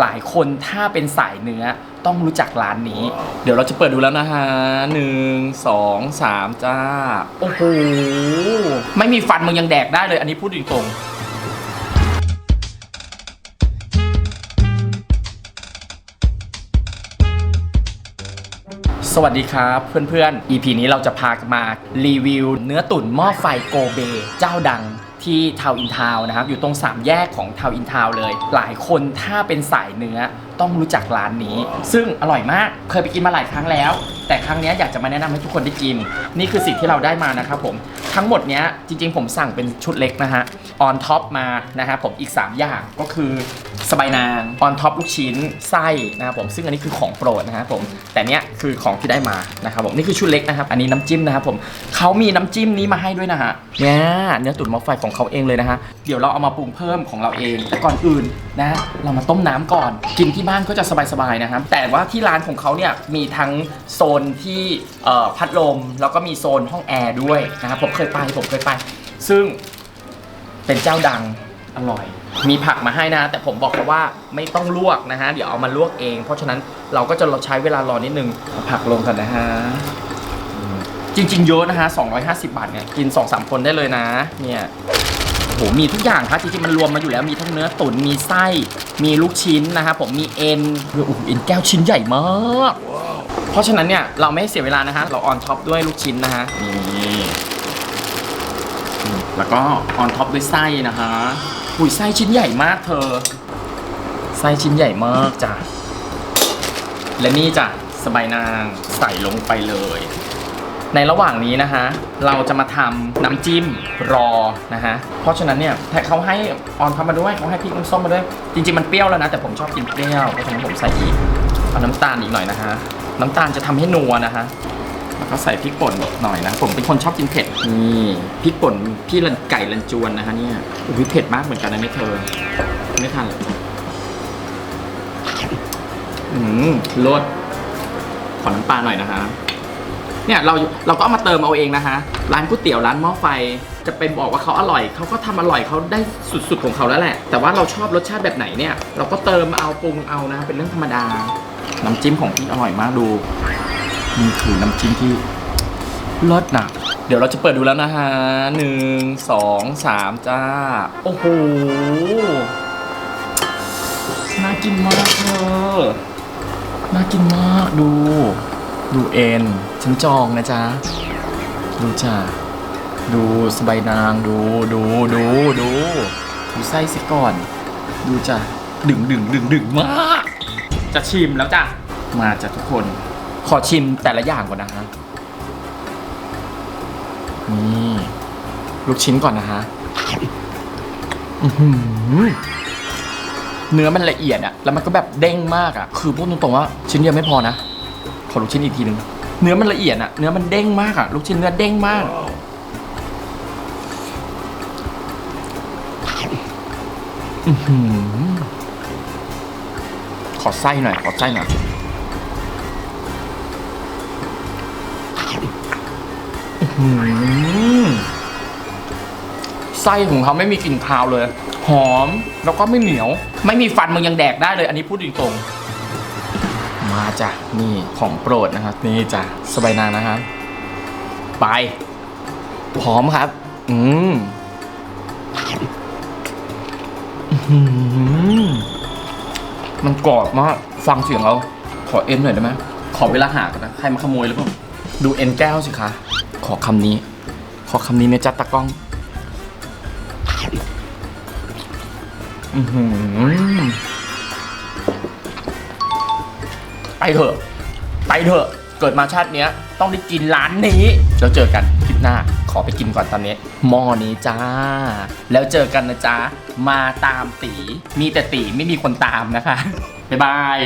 หลายคนถ้าเป็นสายเนื้อต้องรู้จักร้านนี้ เดี๋ยวเราจะเปิดดูแล้วนะฮะหนึ่งสองสามจ้า โอ้โห ไม่มีฟันมึงยังแดกได้เลย อันนี้พูดตรงๆสวัสดีครับเพื่อนๆ EP นี้เราจะพากันมารีวิวเนื้อตุ๋นหม้อไฟโกเบ เจ้าดัง ที่ทาวอินทาวนะครับ อยู่ตรงสามแยกของทาวอินทาวเลย หลายคนถ้าเป็นสายเนื้อต้องรู้จักร้านนี้ ซึ่งอร่อยมากเคยไปกินมาหลายครั้งแล้วแต่ครั้งเนี้ยอยากจะมาแนะนำให้ทุกคนได้กิน นี่คือสิ่งที่เราได้มานะครับผมทั้งหมดเนี้ยจริงๆ ผมสั่งเป็นชุดเล็กนะฮะออนท็อปมานะครับผมอีก 3 อย่างก็คือสบายนางออนท็อปลูกชิ้นไส้นะครับผมซึ่งอันนี้คือของโปรดนะครับผมแต่เนี้ยคือของที่ได้มานะครับผมนี่คือชุดเล็กนะครับ อันนี้น้ำจิ้มนะครับผมเขามีน้ำจิ้มนี้มาให้ด้วยนะฮะเนี่ยเนื้อตุ๋นหมอไฟของเขาเองเลยนะฮะเดี๋ยวเราเอามาปรุงเพิ่มของเราเองแต่ก่อนอื่นนะ เรามาต้มน้ำก่อน กินที่บ้านก็จะสบายๆนะครับแต่ว่าที่ร้านของเขาเนี่ยมีทั้งโซนที่เอ่อพัดลม แล้วก็มีโซนห้องแอร์ด้วยนะครับผมเคยไปผมเคยไป ซึ่งเป็นเจ้าดังอร่อย มีผักมาให้นะ แต่ผมบอกเขาว่าไม่ต้องลวกนะฮะ เดี๋ยวเอามาลวกเอง เพราะฉะนั้นเราก็จะใช้เวลารอนิดนึงเอาผักลงกันนะฮะอืมจริง ๆ เยอะนะฮะ 250 บาทเนี่ย กิน 2-3 คนได้เลยนะ เนี่ย โอ้โห มีทุกอย่างครับจริง ๆ มันรวมมาอยู่แล้ว มีทั้งเนื้อตุ๋น มีไส้ มีลูกชิ้นนะครับผม มีเอ็นโอ้โหเอ็นแก้วชิ้นใหญ่มาก เพราะฉะนั้นเนี่ยเราไม่ให้เสียเวลานะฮะ เราออนท็อปด้วยลูกชิ้นนะฮะ นี่แล้วก็ออนท็อปด้วยไส้นะฮะอุ้ยไส้ชิ้นใหญ่มากเธอ ไส้ชิ้นใหญ่มากจ้ะ และนี่จ้ะสบายนางใส่ลงไปเลย ในระหว่างนี้นะฮะ เราจะมาทำน้ำจิ้มรอนะฮะ เพราะฉะนั้นเนี่ยแต่เขาให้ออนท็อปมาด้วยเขาให้พริกน้ำส้มมาด้วย จริงๆมันเปรี้ยวแล้วนะ แต่ผมชอบกินเปรี้ยวเพราะฉะนั้นผมใส่อีกเอาน้ำตาลอีกหน่อยนะฮะ น้ำตาลจะทำให้นัวนะฮะแล้วก็ใส่พริกป่นหน่อยนะ ผมเป็นคนชอบกินเผ็ด นี่พริกป่นพี่รันไก่รันจวนนะฮะเนี่ยอุ้ยเผ็ดมากเหมือนกันนะเนี่ยเธอ ไม่ทันเลยอืมรสขอน้ำปลาหน่อยนะฮะเนี่ยเราเราก็เอามาเติมเอาเองนะฮะร้านก๋วยเตี๋ยวร้านหม้อไฟจะไปบอกว่าเขาอร่อยเขาก็ทำอร่อยเขาได้สุดๆของเขาแล้วแหละ แต่ว่าเราชอบรสชาติแบบไหนเนี่ย เราก็เติมเอาปรุงเอานะเป็นเรื่องธรรมดา น้ำจิ้มของพี่อร่อยมากดูนี่คือน้ำจิ้มที่เลิศนะเดี๋ยวเราจะเปิดดูแล้วนะฮะหนึ่งสองสามจ้า โอ้โหน่ากินมากเธอน่ากินมากดู ดูเอ็นฉันจองนะจ๊ะ ดูจ้าดูสบายนางดูดูดูดูดูไส้สิก่อน ดูจ้ะดึงดึงดึงดึงมาก จะชิมแล้วจ้ะ มาจ้ะทุกคน ขอชิมแต่ละอย่างก่อนนะฮะ นี่ลูกชิ้นก่อนนะฮะอื้อหือเนื้อมันละเอียดอะแล้วมันก็แบบเด้งมากอะคือพูดตรงๆว่าชิ้นเดียวไม่พอนะ ขอลูกชิ้นอีกทีหนึ่งเนื้อมันละเอียดอะเนื้อมันเด้งมากอะลูกชิ้นเนื้อเด้งมาก อื้อหือ ขอไส้หน่อย ขอไส้หน่อยอไส้ของเขาไม่มีกลิ่นคาวเลย หอมแล้วก็ไม่เหนียว ไม่มีฟันมึงยังแดกได้เลย อันนี้พูดตรงๆมาจ้ะ นี่ของโปรดนะครับ นี่จ้ะ สบายนางนะครับ ไป หอมครับ อืม อื้อหือ มันกรอบมาก ฟังเสียงเรา ขอเอ็นหน่อยได้ไหม ขอเวลาหากันนะ ใครมาขโมยหรือเปล่า ดูเอ็นแก้วสิคะ ขอคำนี้ ขอคำนี้นะจ๊ะตากล้อง อือหือไปเถอะ ไปเถอะ เกิดมาชาติเนี้ย ต้องได้กินร้านนี้ แล้วเจอกันคลิปหน้า ขอไปกินก่อนตอนนี้หม้อนี้จ้า แล้วเจอกันนะจ๊ะ มาตามตี มีแต่ตีไม่มีคนตามนะคะ บ๊ายบาย